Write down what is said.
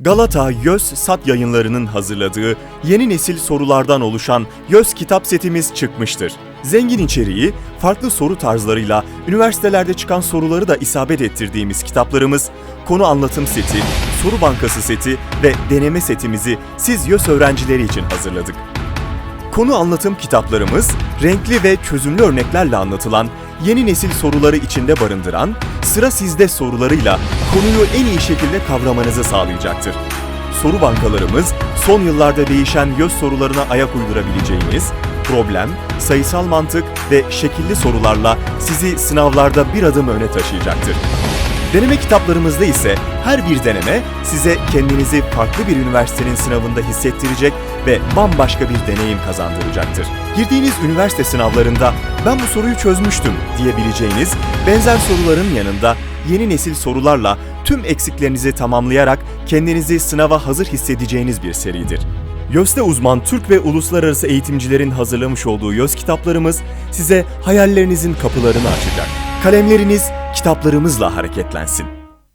Galata Yöz Sat yayınlarının hazırladığı yeni nesil sorulardan oluşan Yöz kitap setimiz çıkmıştır. Zengin içeriği, farklı soru tarzlarıyla üniversitelerde çıkan soruları da isabet ettirdiğimiz kitaplarımız, konu anlatım seti, soru bankası seti ve deneme setimizi siz Yöz öğrencileri için hazırladık. Konu anlatım kitaplarımız, renkli ve çözümlü örneklerle anlatılan, yeni nesil soruları içinde barındıran, sıra sizde sorularıyla konuyu en iyi şekilde kavramanızı sağlayacaktır. Soru bankalarımız, son yıllarda değişen YÖS sorularına ayak uydurabileceğiniz, problem, sayısal mantık ve şekilli sorularla sizi sınavlarda bir adım öne taşıyacaktır. Deneme kitaplarımızda ise her bir deneme size kendinizi farklı bir üniversitenin sınavında hissettirecek ve bambaşka bir deneyim kazandıracaktır. Girdiğiniz üniversite sınavlarında ben bu soruyu çözmüştüm diyebileceğiniz benzer soruların yanında yeni nesil sorularla tüm eksiklerinizi tamamlayarak kendinizi sınava hazır hissedeceğiniz bir seridir. YÖS'te uzman Türk ve uluslararası eğitimcilerin hazırlamış olduğu YÖS kitaplarımız size hayallerinizin kapılarını açacak. Kalemleriniz kitaplarımızla hareketlensin.